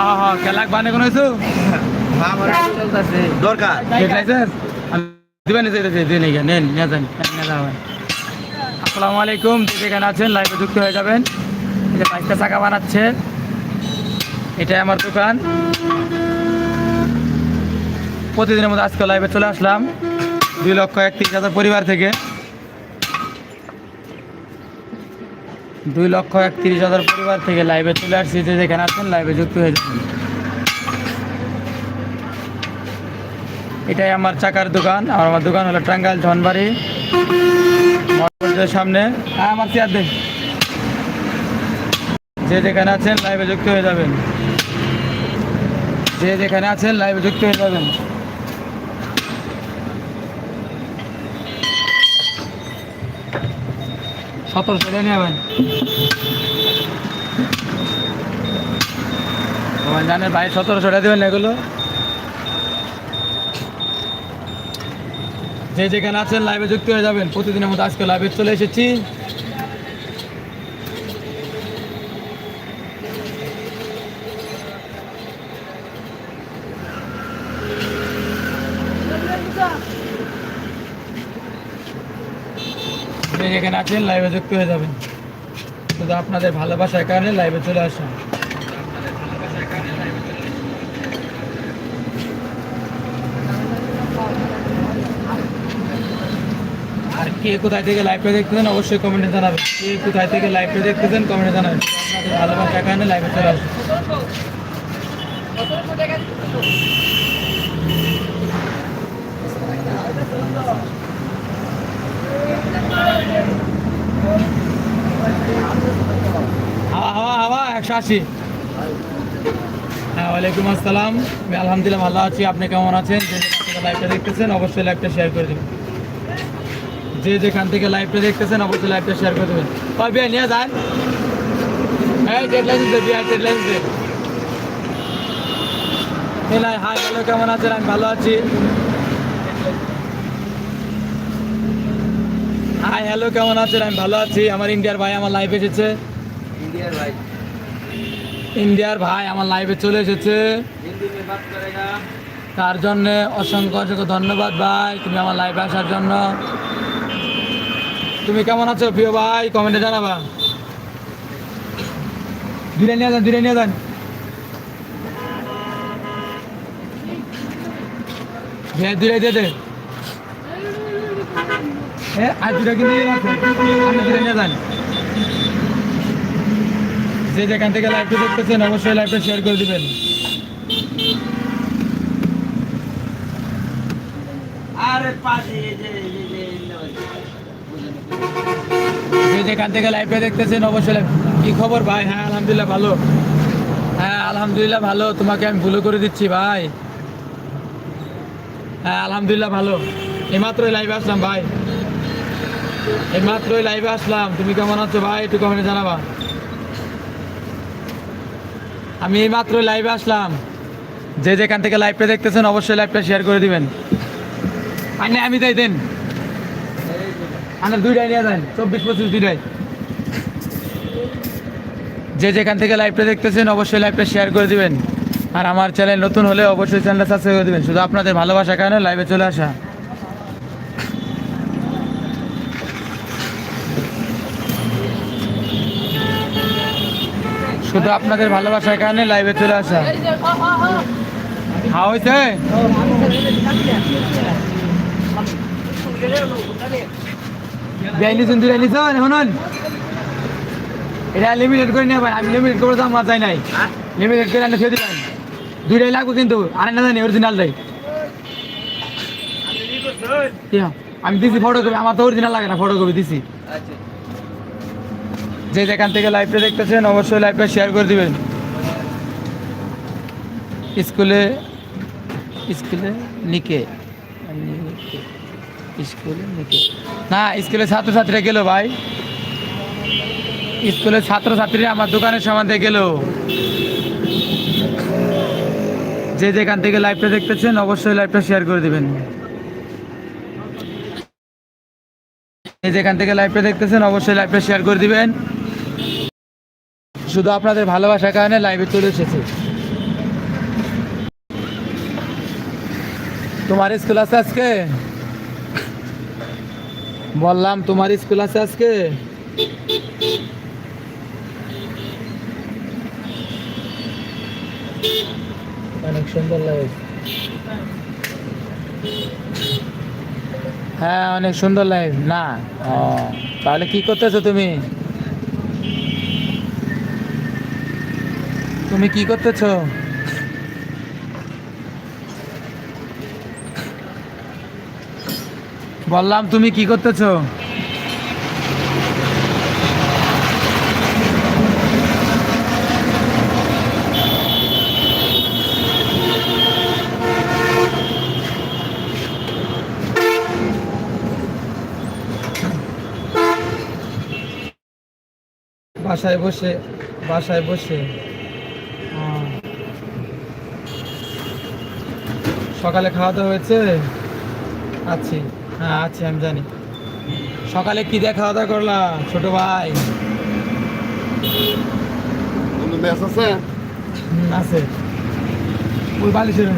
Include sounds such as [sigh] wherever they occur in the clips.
হ্যাঁ হ্যাঁ বানে কোনো কিছু? দরকার? দিবেন দিন এখানে নেন নিয়ে যান নিয়ে যাবেন আসসালামু আলাইকুম যেখানে আছেন লাইভে যুক্ত হয়ে যাবেন। বাইকটা চাকা বানাচ্ছে। এটাই আমার দোকান। প্রতিদিনের মতো আজকে লাইভে চলে আসলাম। দুই লক্ষ একত্রিশ হাজার পরিবার থেকে। দুই লক্ষ একত্রিশ হাজার পরিবার থেকে লাইভে চলে আসছি। যে যেখানে আছেন লাইভে যুক্ত হয়ে যাবেন এটাই আমার চাকার দোকান। আর আমার দোকান হলো টাঙ্গাইল ধনবাড়ি সামনে। হ্যাঁ আমার চেয়ার দেন যে যেখানে আছেন লাইভে যুক্ত হয়ে যাবেন। যে যেখানে আছেন লাইভে যুক্ত হয়ে যাবেন। সতেরোশো টাকা নিয়ে যাবেন। তোমার জানেন ভাই সতেরোশো টাকা দেবেন এগুলো। যে যেখানে আছেন লাইভে যুক্ত হয়ে যাবেন। প্রতিদিনের মতো আজকে লাইভে চলে এসেছি। যে যেখানে আছেন লাইভে যুক্ত হয়ে যাবেন। শুধু আপনাদের ভালোবাসার কারণে লাইভে চলে আসুন। আর কে কোথায় থেকে লাইভে দেখতেছেন, অবশ্যই কমেন্টে জানাবেন। কে কোথায় থেকে লাইভে দেখতেছেন কমেন্টে জানাবেন। আপনাদের ভালোবাসার কারণে লাইভে চলে আসুন। হাওয়া একশো আশি। হ্যাঁ ওয়ালাইকুম আসসালাম। আমি আলহামদুলিল্লাহ ভালো আছি। আপনি কেমন আছেন? যে লাইভটা দেখতেছেন, অবশ্যই লাইভটা শেয়ার করে দেবেন। যে যেখান থেকে লাইভটা দেখতেছেন, অবশ্যই লাইভটা শেয়ার করে দেবেন। কয় বিয়ে নিয়ে যান। হ্যাঁ ডেডলাইন দিতে বিয়ে কেমন আছেন? আমি ভালো আছি। হাই হ্যালো কেমন আছেন? আমি ভালো আছি। আমার ইন্ডিয়ার ভাই আমার লাইভ এসেছে। ইন্ডিয়ার ভাই। ইন্ডিয়ার ভাই আমার লাইভে চলে এসেছে। তার জন্যে অসংখ্য অসংখ্য ধন্যবাদ ভাই, তুমি আমার লাইভে আসার জন্য। তুমি কেমন আছো প্রিয় ভাই? কমেন্টে জানাবা। ধীরে নিয়ে যান ধীরে নিয়ে যান। হ্যাঁ ধীরে দিয়ে দে। হ্যাঁ আর দূরে কিন্তু আমি ধীরে নিয়ে যান। যে যেখান থেকে লাইভটা দেখতেছেন অবশ্যই লাইভটা শেয়ার করে দিবেন। যে যেখান থেকে লাইভে দেখতেছেন অবশ্যই কি খবর ভাই? হ্যাঁ আলহামদুলিল্লাহ ভালো। হ্যাঁ আলহামদুলিল্লাহ ভালো। তোমাকে আমি ভুলো করে দিচ্ছি ভাই। হ্যাঁ আলহামদুলিল্লাহ ভালো। এইমাত্রই লাইভে আসলাম ভাই। এইমাত্রই লাইভে আসলাম। তুমি কেমন আছো ভাই? একটু কমেন্টে জানাবা। আমি এইমাত্রই লাইভে আসলাম। যে যেখান থেকে লাইভটা দেখতেছেন অবশ্যই লাইভটা শেয়ার করে দিবেন। আর না, আমি তাই দেন। দুইটাই নিয়ে যান চব্বিশ পঁচিশ দুইটাই। যে যেখান থেকে লাইভটা দেখতেছেন অবশ্যই লাইভটা শেয়ার করে দিবেন। আর আমার চ্যানেল নতুন হলে অবশ্যই চ্যানেলটা সাবস্ক্রাইব করে দেবেন। শুধু আপনাদের ভালোবাসা কারণে লাইভে চলে আসা। শুধু আপনাদের ভালোবাসার কারণে লাইভে চলে আসা। হ্যাঁ হয়েছে বিয়াল্লিশ দুই বিয়াল্লিশ এখন এটা লিমিটেড করে নিয়ে আমি লিমিটেড করে দাম চাই নাই। লিমিটেড করে আনলে খেয়ে দিবেন। দুইটাই লাগবে কিন্তু না জানি অরিজিনালটাই আমি দিছি ফটো কপি আমার তো অরিজিনাল লাগে না ফটো কপি দিছি। আচ্ছা। যে যেখান থেকে লাইভটা দেখতেছেন, অবশ্যই লাইভটা শেয়ার করে দিবেন। স্কুলে স্কুলে নিকে। স্কুলে নিকে। না, স্কুলে ছাত্রছাত্রীরা গেল ভাই। স্কুলের ছাত্রছাত্রীরা আমার দোকানের সামনে গেল। যে যেখান থেকে লাইভটা দেখতেছেন, অবশ্যই লাইভটা শেয়ার করে দিবেন। যেখান থেকে লাইভটা দেখতেছেন, অবশ্যই লাইভটা শেয়ার করে দিবেন। শুধু আপনাদের ভালোবাসার কারণে লাইভে চলে এসেছি। তোমার স্কুল আছে আজকে? বললাম, তোমার স্কুল আছে আজকে? অনেক সুন্দর লাইভ হ্যাঁ অনেক সুন্দর লাইভ না? তাহলে কি করতেছো তুমি? তুমি কি করতেছো? বললাম তুমি কি করতেছো? বাসায় বসে বাসায় বসে। সকালে খাওয়া দাওয়া হয়েছে? আছি। হ্যাঁ আছি আমি জানি। সকালে কি দিয়ে খাওয়া দাওয়া করলা ছোট ভাই? আছে? আছে। ওই বালিশের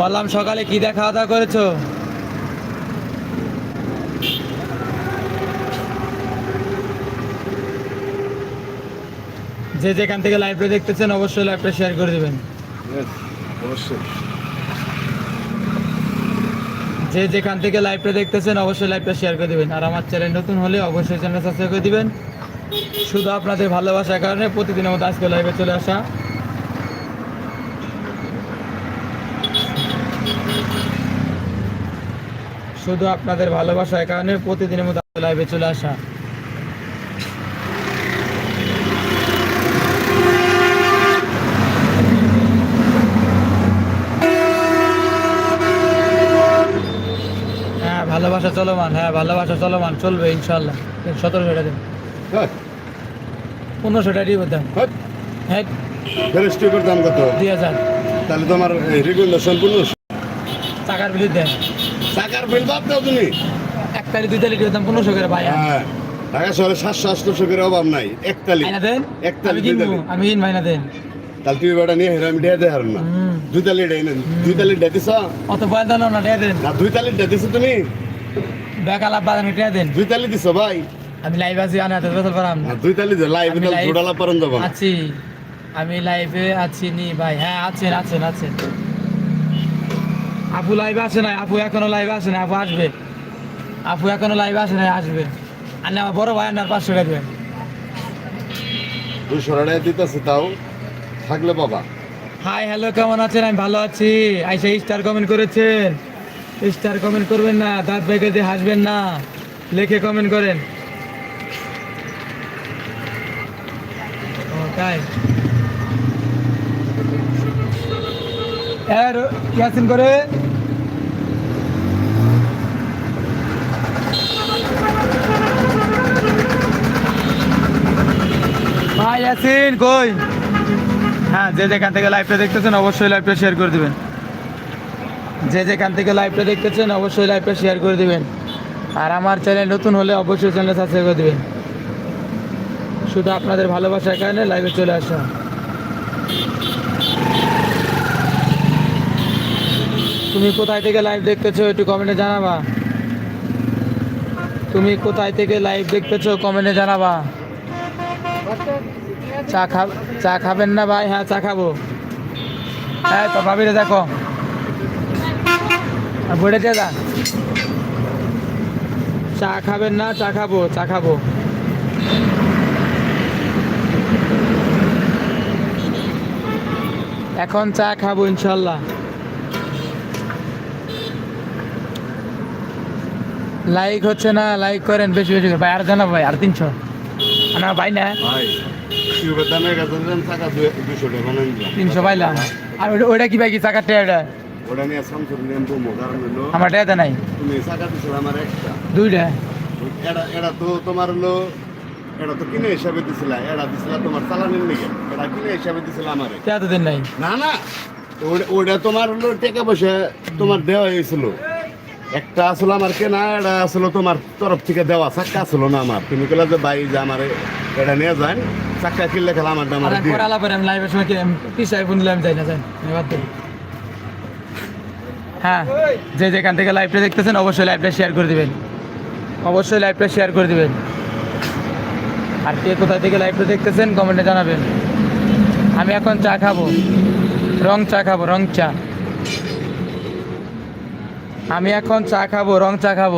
বললাম সকালে কি দিয়ে খাওয়া দাওয়া করেছ? যে যেখান থেকে লাইভটা দেখতেছেন অবশ্যই লাইভটা শেয়ার করে দেবেন। অবশ্যই। যে যেখান থেকে লাইভটা দেখতেছেন অবশ্যই লাইভটা শেয়ার করে দেবেন। আর আমার চ্যানেল নতুন হলে অবশ্যই চ্যানেল সাবস্ক্রাইব করে দিবেন। শুধু আপনাদের ভালোবাসার কারণে প্রতিদিনের মতো আজকে লাইভে চলে আসা। শুধু আপনাদের ভালোবাসার কারণে প্রতিদিনের মতো লাইভে চলে আসা হ্যাঁ ভালোবাসা চলমান হ্যাঁ ভালোবাসা চলমান চলবে ইনশাল্লাহ সতেরোশো টাকা দিন হ্যাঁ। পনেরোশো টাকা দিব দাম। হ্যাঁ। হ্যাঁ। দাম কত? দুই হাজার। তাহলে তোমার রেগুলেশন পনেরোশো টাকার বিল দেন। টাকার বিল বাদ দাও তুমি। এক তারিখ দুই তারিখ দাম পনেরোশো করে ভাই। হ্যাঁ। ঢাকা শহরে সাতশো আটশোশো করে অভাব নাই। আমি কিনবো দেন। তাহলে তুমি বেটা নিয়ে না। দুই তালি দুই তালি ডে দিছ? অত বয়ান না টিয়া দেন। না দুই তালি ডে দিছো তুমি? বেকাল দেন। দুই তালি দিছো ভাই। আমি লাইভ আছি আনা হাতে বেতন পারাম। না দুই তালি দে লাইভ জোড়ালা যাব আছি আমি লাইভে আছি নি ভাই। হ্যাঁ আছেন আছেন আছেন। আপু লাইভে আছে না আপু এখনও লাইভে আছে না আপু আসবে। আপু এখনও লাইভে আছে না আসবে। আর না আমার বড় ভাই আর পাঁচশো টাকা দেবেন। দুশো টাকা দিতেছে তাও। থাকলে বাবা হাই হ্যালো কেমন আছেন? আমি ভালো আছি। আইসা স্টার কমেন্ট করেছেন। স্টার কমেন্ট করবেন না, দাঁত বাইকে দিয়ে হাসবেন না। লিখে কমেন্ট করেন। তাই ইয়াসিন করে। ভাই, ইয়াসিন, কই? হ্যাঁ যে যেখান থেকে লাইভটা দেখতেছেন, অবশ্যই লাইভটা শেয়ার করে দিবেন। যে যেখান থেকে লাইভটা দেখতেছেন, অবশ্যই লাইভটা শেয়ার করে দিবেন। আর আমার চ্যানেল নতুন হলে অবশ্যই চ্যানেল সাবস্ক্রাইব করে দিবেন। শুধু আপনাদের ভালোবাসার কারণে লাইভে চলে আসা তুমি কোথায় থেকে লাইভ দেখতেছো, একটু কমেন্টে জানাবা। তুমি কোথায় থেকে লাইভ দেখতেছো কমেন্টে জানাবা। চা খা চা খাবেন না ভাই? হ্যাঁ চা খাব। হ্যাঁ তো ভাবিরে দেখো। বইটা দিয়ে যা চা খাবেন না? চা খাব চা খাব। এখন চা খাব ইনশাল্লাহ। লাইক হচ্ছে না লাইক করেন বেশি বেশি ভাই আর জানাব ভাই আর তিনশো। না ভাই না। তিনশো পাইলাম। আর ওইটা- কি ভাই কি চাকার টেয়ারটা? ওটা নিয়ে শামসুর হলো। আমার টেয়ারটা নাই। তুমি টাকা দিছো আমার একটা। দুইটা। এটা এটা তো তোমার হলো এটা তো কিনে হিসাবে দিছিলা এটা দিছিলা তোমার চালানের লেগে। এটা কিনে হিসাবে দিছিলা আমারে। টেয়া তো দিন নাই। না না ওটা- তোমার হলো টাকা পয়সা তোমার দেওয়া হয়েছিল। একটা আসলে আমার কেনা এটা আসলে তোমার তরফ থেকে দেওয়া চাক্কা আসলো না আমার। তুমি কেলা যে ভাই যে আমার এটা নিয়ে যান চাক্কা কিনলে খেলা আমার দাম আমি লাইভের সময় পিসাই ফোন দিলে আমি যাই না যাই। হ্যাঁ যে যেখান থেকে লাইভটা দেখতেছেন, অবশ্যই লাইভটা শেয়ার করে দিবেন। অবশ্যই লাইভটা শেয়ার করে দিবেন। আর কে কোথায় থেকে লাইভটা দেখতেছেন কমেন্টে জানাবেন। আমি এখন চা খাব। রং চা খাব, রং চা। আমি এখন চা খাব, রং চা খাব।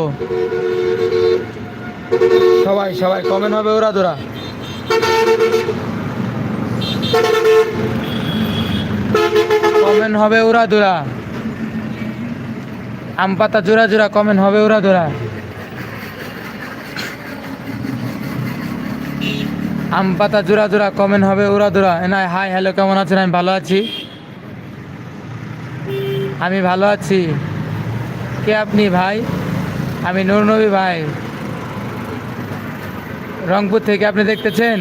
সবাই সবাই কমেন্ট হবে ওরা দোরা। কমেন্ট হবে ওরা দোরা। আম পাতা জোড়া জোড়া কমেন্ট হবে ওরা দোরা আম পাতা জোড়া জোড়া কমেন্ট হবে ওরা দোরা এনাই হাই হ্যালো কেমন আছেন? আমি ভালো আছি। আমি ভালো আছি। কে আপনি ভাই? আমি নবী ভাই। রংপুর থেকে আপনি দেখতেছেন?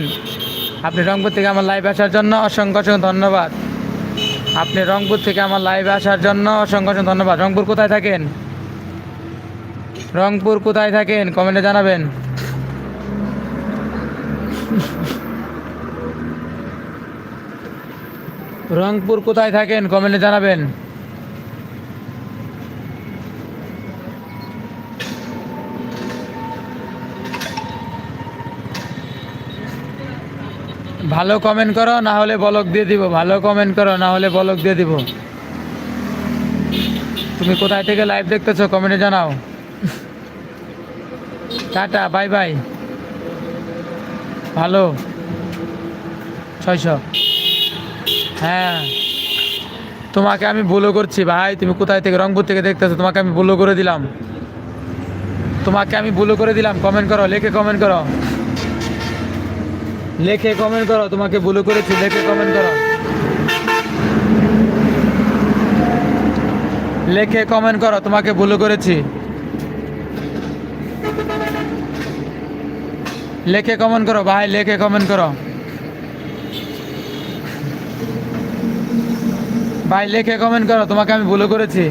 আপনি রংপুর থেকে আমার লাইভ আসার জন্য অসংখ্য অসংখ্য ধন্যবাদ। আপনি রংপুর থেকে আমার লাইভে আসার জন্য অসংখ্য অসংখ্য ধন্যবাদ। রংপুর কোথায় থাকেন? রংপুর কোথায় থাকেন? কমেন্টে জানাবেন। রংপুর কোথায় থাকেন? কমেন্টে জানাবেন। ভালো কমেন্ট করো, না হলে বলক দিয়ে দিব। ভালো কমেন্ট করো, না হলে বলক দিয়ে দিব। তুমি কোথায় থেকে লাইভ দেখতেছো? কমেন্টে জানাও। টাটা বাই বাই ভালো। ছয়শো। হ্যাঁ। তোমাকে আমি ভুলো করছি, ভাই। তুমি কোথায় থেকে? রংপুর থেকে দেখতেছো, তোমাকে আমি ভুলো করে দিলাম। তোমাকে আমি ভুলো করে দিলাম। কমেন্ট করো, লেখে কমেন্ট করো। লেখে কমেন্ট করো, তোমাকে ভুলো করেছি, লেখে কমেন্ট করো। লেখে কমেন্ট করো, তোমাকে ভুলো করেছি। লেখে কমেন্ট করো, ভাই, লেখে কমেন্ট করো। ভাই, লেখে কমেন্ট করো, তোমাকে আমি ভুলো করেছি।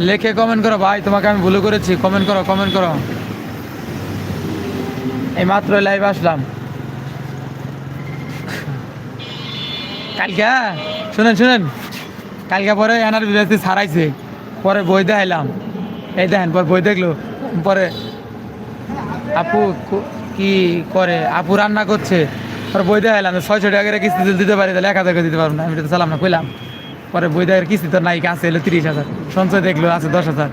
লেখে কমেন্ট করো ভাই তোমাকে আমি ভুলো করেছি। কমেন্ট করো কমেন্ট করো। এই মাত্র লাইভ আসলাম। কালকে হ্যাঁ, শুনেন শুনেন। কালকে পরে এনার বিদেশি ছাড়াইছে। পরে বই দেখাইলাম। এই দেখেন পরে বই দেখল। পরে আপু কি করে? আপু রান্না করছে। পরে বই দেখাইলাম ছয়শো টাকা কিস্তি দিতে পারি তাহলে এক হাজার দিতে পারব না। আমি তো চালাম না কইলাম। পরে বই দেখার কিস্তি তোর নাইকে আছে এলো তিরিশ হাজার। সঞ্চয় দেখল আছে দশ হাজার।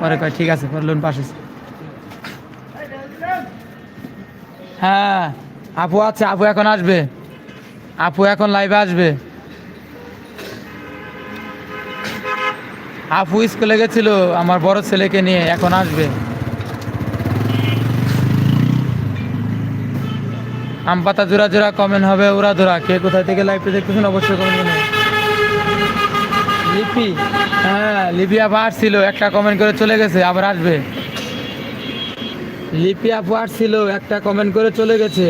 পরে কয়, ঠিক আছে, পরে লোন হয়েছে। হ্যাঁ আপু আছে, আপু এখন আসবে। আপু এখন লাইভে আসবে। আপু স্কুলে গেছিল, আমার বড় ছেলেকে নিয়ে, এখন আসবে। আম পাতা জোড়া জোড়া কমেন্ট হবে, ওরা ধরা কে কোথায় থেকে লাইভটা দেখতেছেন, অবশ্যই কমেন্ট লিপি? হ্যাঁ লিপি আপা আসছিল, একটা কমেন্ট করে চলে গেছে, আবার আসবে। লিপি আপু আসছিল, একটা কমেন্ট করে চলে গেছে।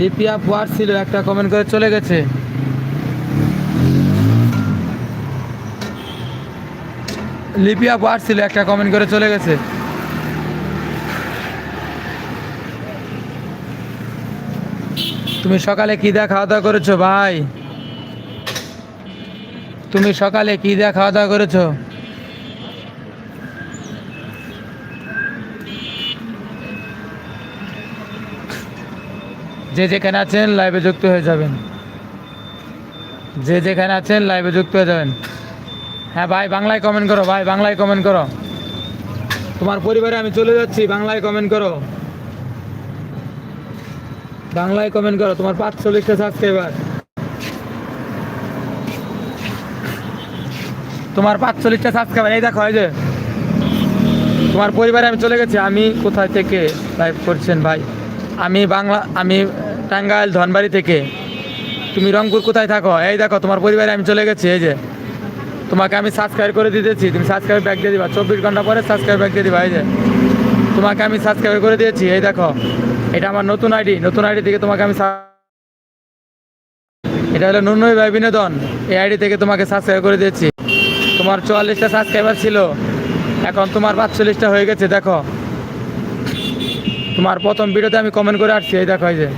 লিপি আপু আসছিল, একটা কমেন্ট করে চলে গেছে। লিপি আপু আসছিল, একটা কমেন্ট করে চলে গেছে। তুমি সকালে কি দেয়া খাওয়া দাওয়া করেছ, ভাই? তুমি সকালে কি দেয়া খাওয়া দাওয়া করেছ? যে যেখানে আছেন লাইভে যুক্ত হয়ে যাবেন। যে যেখানে আছেন লাইভে যুক্ত হয়ে যাবেন। হ্যাঁ ভাই, বাংলায় কমেন্ট করো, ভাই, বাংলায় কমেন্ট করো। তোমার পরিবারে আমি চলে যাচ্ছি, বাংলায় কমেন্ট করো। বাংলায় কমেন্ট করো, তোমার পাঁচচল্লিশটা সাবস্ক্রাইবার তোমার পাঁচচল্লিশটা সাবস্ক্রাইবার এই দেখো, এই যে। তোমার পরিবারে আমি চলে গেছি, আমি কোথায় থেকে লাইভ করছেন ভাই? আমি বাংলা, আমি টাঙ্গাইল ধনবাড়ি থেকে। তুমি রংপুর কোথায় থাকো? এই দেখো, তোমার পরিবারে আমি চলে গেছি, এই যে। তোমাকে আমি সাবস্ক্রাইব করে দিতেছি, তুমি সাবস্ক্রাইব ব্যাক দিয়ে দিবা। চব্বিশ ঘণ্টা পরে সাবস্ক্রাইব ব্যাক দিয়ে দিবা, এই যে। তোমাকে আমি সাবস্ক্রাইব করে দিয়েছি, এই দেখো। এটা আমার নতুন আইডি নতুন আইডি থেকে তোমাকে আমি এটা হলো নুনই ভাই বিনোদন, এই আইডি থেকে তোমাকে সাবস্ক্রাইব করে দিয়েছি। তোমার চুয়াল্লিশটা সাবস্ক্রাইবার ছিল। এখন তোমার পাঁচচল্লিশটা হয়ে গেছে, দেখো। তোমার প্রথম ভিডিওতে আমি কমেন্ট করে আসছি, এই দেখো এই যে।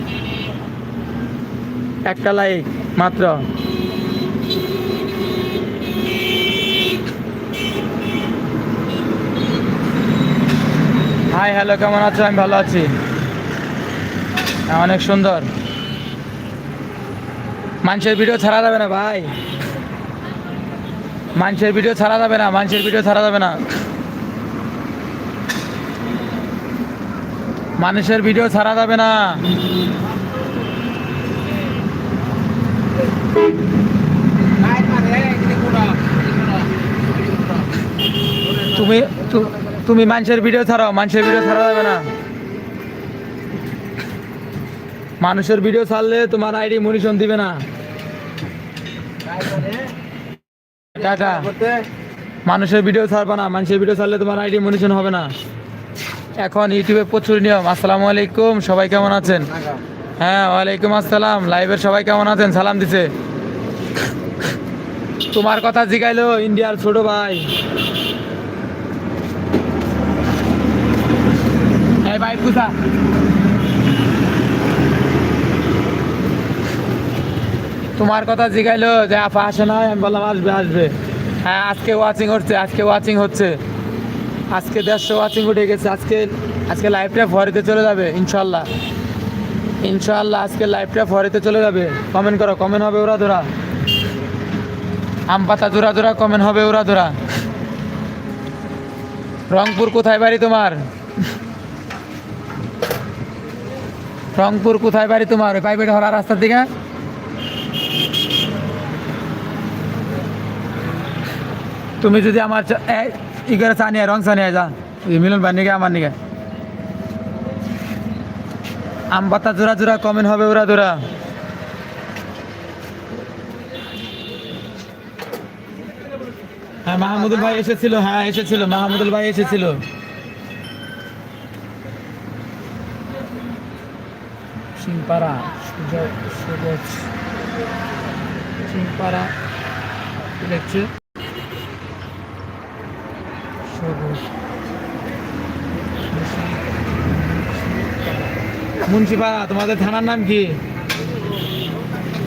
একটা লাইক মাত্র। হাই হ্যালো কেমন আছো? আমি ভালো আছি। অনেক সুন্দর। মানুষের ভিডিও ছাড়া যাবে না, ভাই। মানুষের ভিডিও ছাড়া যাবে না, মানুষের ভিডিও ছাড়া যাবে না। মানুষের ভিডিও ছাড়া যাবে না। তুমি তুমি মানুষের ভিডিও ছাড়াও, মানুষের ভিডিও ছাড়া যাবে না। মানুষের ভিডিও ছাড়লে তোমার আইডি মনিশন দিবে না। টাটা। মানুষের ভিডিও ছাড়বে না মানুষের ভিডিও ছাড়লে তোমার আইডি মনিশন হবে না। এখন ইউটিউবে প্রচুর নিয়ম। আসসালামু আলাইকুম সবাই কেমন আছেন? হ্যাঁ ওয়ালাইকুম আসসালাম। লাইভের সবাই কেমন আছেন? সালাম দিছে। তোমার কথা জিগাইলো ইন্ডিয়ার ছোট ভাই। এই ভাই পুষা তোমার কথা জিগাইলো যে, আপা, আসে না, আমি বললাম, আসবে আসবে। হ্যাঁ আজকে ওয়াচিং হচ্ছে, আজকে ওয়াচিং হচ্ছে। আজকে দেড়শো ওয়াচিং উঠে গেছে, আজকে আজকে লাইভটা ফরিতে চলে যাবে ইনশাল্লাহ ইনশাল্লাহ আজকে লাইভটা ফরিতে চলে যাবে। কমেন্ট করো কমেন্ট হবে ওরা ধরা। আম পাতা জোড়া জোড়া কমেন্ট হবে ওরা ধরা। রংপুর কোথায় বাড়ি তোমার? রংপুর কোথায় বাড়ি তোমার? প্রাইভেট হওয়ার রাস্তার দিকে? তুমি যদি আমার চা- এই, ই করে চা নিয়ে রং চা নিয়ে যা মিলন ভাই নিকে আমার নিকে। আম পাতা জোড়া জোড়া কমেন্ট হবে ওরা জোড়া হ্যাঁ মাহমুদুল ভাই এসেছিল হ্যাঁ এসেছিল মাহমুদুল ভাই এসেছিল। সিংপাড়া সিংপাড়া দেখছে। মুন্সিপাড়া তোমাদের থানার নাম কি?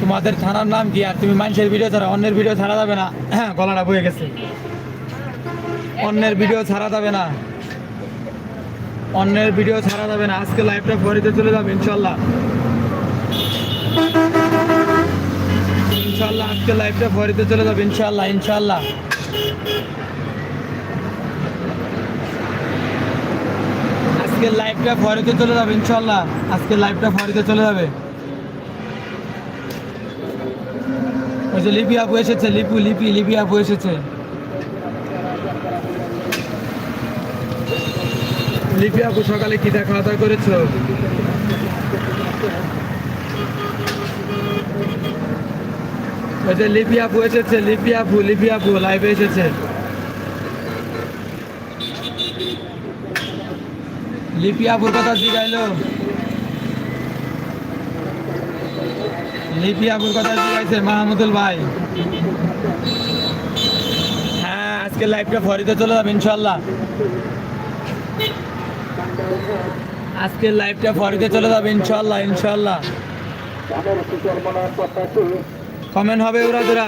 তোমাদের থানার নাম কি? আর তুমি মানুষের ভিডিও ছাড়া, অন্যের ভিডিও ছাড়া যাবে না। হ্যাঁ [coughs] গলাটা বয়ে গেছে। অন্যের ভিডিও ছাড়া যাবে না। অন্যের ভিডিও ছাড়া যাবে না। আজকে লাইভটা ফরিতে চলে যাবে, ইনশাল্লাহ। ইনশাল্লাহ আজকে লাইভটা ফরিতে চলে যাবে, ইনশাল্লাহ ইনশাল্লাহ। আজকে লাইভটা ফরিতে চলে যাবে ইনশাল্লাহ আজকে লাইভটা ফরিতে চলে যাবে। ওই যে লিপি আপু এসেছে, লিপু, লিপি লিপি আপু এসেছে। লিপি আপু সকালে কি দেখা দাওয়া করেছ? ওই যে লিপি আপু এসেছে, লিপি আপু লিপি আপু লাইভে এসেছে। লিপি আপুর কথা জিগাইলো লিপি আপুর কথা জিগাইছে মাহমুদুল ভাই। হ্যাঁ আজকে লাইভটা ফরিতে চলে যাবে ইনশাল্লাহ আজকে লাইভটা ফরিতে চলে যাবে ইনশাল্লাহ ইনশাল্লাহ কমেন্ট হবে ওরা তোরা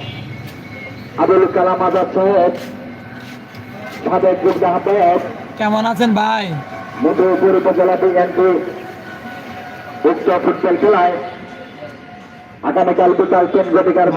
আবুল কালাম আজাদ সাহেব সাবেক যুগ্ম আহ্বায়ক কেমন আছেন ভাই? মধুপুর উপজেলা বিএনপি উক্ত ফুটবল খেলায় আগামীকাল বিকাল তিন ঘটিকার